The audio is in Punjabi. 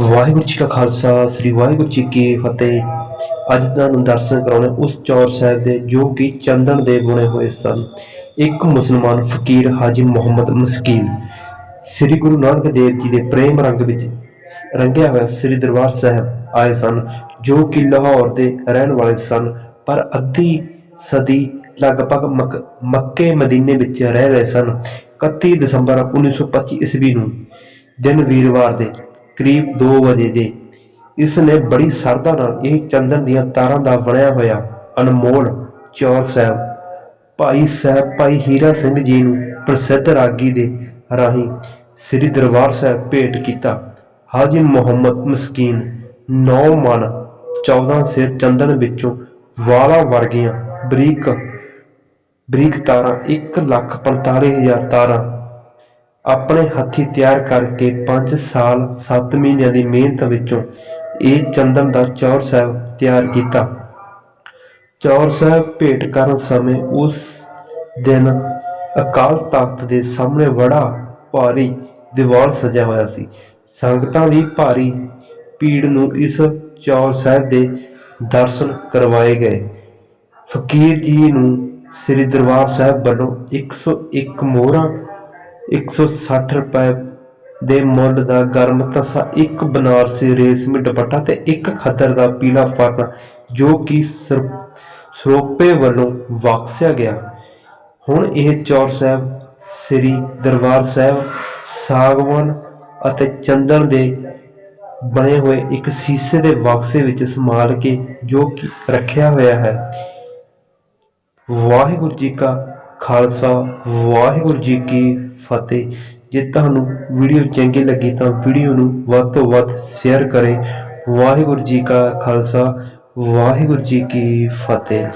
ਵਾਹਿਗੁਰੂ ਜੀ ਕਾ ਖਾਲਸਾ, ਸ੍ਰੀ ਵਾਹਿਗੁਰੂ ਜੀ ਕੀ ਫਤਿਹ। ਅੱਜ ਤੁਹਾਨੂੰ ਦਰਸ਼ਨ ਕਰਾਉਣੇ ਉਸ ਚੌਰ ਸਾਹਿਬ ਦੇ, ਜੋ ਕਿ ਚੰਦਨ ਦੇ ਬੁਣੇ ਹੋਏ ਸਨ। ਇੱਕ ਮੁਸਲਮਾਨ ਫਕੀਰ ਹਾਜੀ ਮੁਹੰਮਦ ਮਸਕੀਨ। ਸ੍ਰੀ ਗੁਰੂ ਨਾਨਕ ਦੇਵ ਜੀ ਦੇ ਪ੍ਰੇਮ ਰੰਗ ਵਿੱਚ ਰੰਗਿਆ ਹੋਇਆ ਸ੍ਰੀ ਦਰਬਾਰ ਸਾਹਿਬ ਆਏ ਸਨ, ਜੋ ਕਿ ਲਾਹੌਰ ਦੇ ਰਹਿਣ ਵਾਲੇ ਸਨ। ਪਰ ਅੱਧੀ ਸਦੀ ਲਗਭਗ ਮੱਕ- ਮੱਕੇ ਮਦੀਨੇ ਵਿੱਚ ਰਹਿ ਰਹੇ ਸਨ। 31 ਦਸੰਬਰ 1925 ਈਸਵੀ ਨੂੰ ਦਿਨ ਵੀਰਵਾਰ ਦੇ ਕਰੀਬ 2 ਵਜੇ ਦੇ। ਇਸ ਨੇ ਬੜੀ ਸਰਦਾ ਨਾਲ ਇਹ ਚੰਦਨ ਦੀਆਂ ਤਾਰਾਂ ਦਾ ਬਣਿਆ ਹੋਇਆ ਅਨਮੋਲ ਚੌਰ ਸਾਹਿਬ, ਭਾਈ ਸਾਹਿਬ, ਭਾਈ ਹੀਰਾ ਸਿੰਘ ਜੀ ਨੂੰ ਪ੍ਰਸਿੱਧ ਰਾਗੀ ਦੇ ਰਾਹੀਂ ਸ੍ਰੀ ਦਰਬਾਰ ਸਾਹਿਬ ਭੇਟ ਕੀਤਾ। ਹਾਜੀ ਮੁਹੰਮਦ ਮਸਕੀਨ 9 ਮਨ 14 ਸਿਰ ਚੰਦਨ ਵਿੱਚੋਂ ਵਾਲਾਂ ਵਰਗੀਆਂ ਬਰੀਕ ਬਰੀਕ ਤਾਰਾਂ 145000 ਤਾਰਾਂ ਆਪਣੇ ਹੱਥੀ ਤਿਆਰ ਕਰਕੇ 5 ਸਾਲ 7 ਮਹੀਨਿਆਂ ਦੀ ਮਿਹਨਤ ਵਿੱਚੋਂ ਇਹ ਚੰਦਨ ਦਾ ਚੌਰ ਸਾਹਿਬ ਤਿਆਰ ਕੀਤਾ। ਚੌਰ ਸਾਹਿਬ ਭੇਟ ਕਰਨ ਸਮੇਂ ਉਸ ਦਿਨ ਅਕਾਲ ਤਖਤ ਦੇ ਸਾਹਮਣੇ ਬੜਾ ਭਾਰੀ ਦੀਵਾਰ ਸਜਿਆ ਹੋਇਆ ਸੀ। ਸੰਗਤਾਂ ਦੀ ਭਾਰੀ ਭੀੜ ਨੂੰ ਇਸ ਚੌਰ ਸਾਹਿਬ ਦੇ ਦਰਸ਼ਨ ਕਰਵਾਏ ਗਏ। ਫਕੀਰ ਜੀ ਨੂੰ ਸ੍ਰੀ ਦਰਬਾਰ ਸਾਹਿਬ ਵੱਲੋਂ 101 ਮੋਹਰਾਂ 160 ਰੁਪਏ ਦੇ ਮੁੱਲ ਦਾ ਗਰਮ ਤਸਾ ਇੱਕ ਬਨਾਰਸੀ ਰੇਸ਼ਮੀ ਦੁਪੱਟਾ ਤੇ ਇੱਕ ਖੱਦਰ ਦਾ ਪੀਲਾ ਪਰਨਾ ਜੋ ਕਿ ਸਰੋਪੇ ਵੱਲੋਂ ਵਾਕਸਿਆ ਗਿਆ। ਹੁਣ ਇਹ ਚੌਰ ਸਾਹਿਬ, ਸ੍ਰੀ ਦਰਬਾਰ ਸਾਹਿਬ, ਸਾਗਵਾਨ ਅਤੇ ਚੰਦਨ ਦੇ ਬਣੇ ਹੋਏ ਇੱਕ ਸੀਸੇ ਦੇ ਬਾਕਸੇ ਵਿੱਚ ਸੰਭਾਲ ਕੇ ਜੋ ਕਿ ਰੱਖਿਆ ਹੋਇਆ ਹੈ। ਵਾਹਿਗੁਰੂ ਜੀ ਕਾ ਖਾਲਸਾ, ਵਾਹਿਗੁਰੂ ਜੀ ਕੀ ਫਤਿਹ। ਜੇ ਤੁਹਾਨੂੰ ਵੀਡੀਓ ਚੰਗੀ ਲੱਗੀ ਤਾਂ ਵੀਡੀਓ ਨੂੰ ਵੱਧ ਤੋਂ ਵੱਧ ਸ਼ੇਅਰ ਕਰੇ। ਵਾਹਿਗੁਰੂ ਜੀ ਕਾ ਖਾਲਸਾ, ਵਾਹਿਗੁਰੂ ਜੀ ਕੀ ਫਤਿਹ।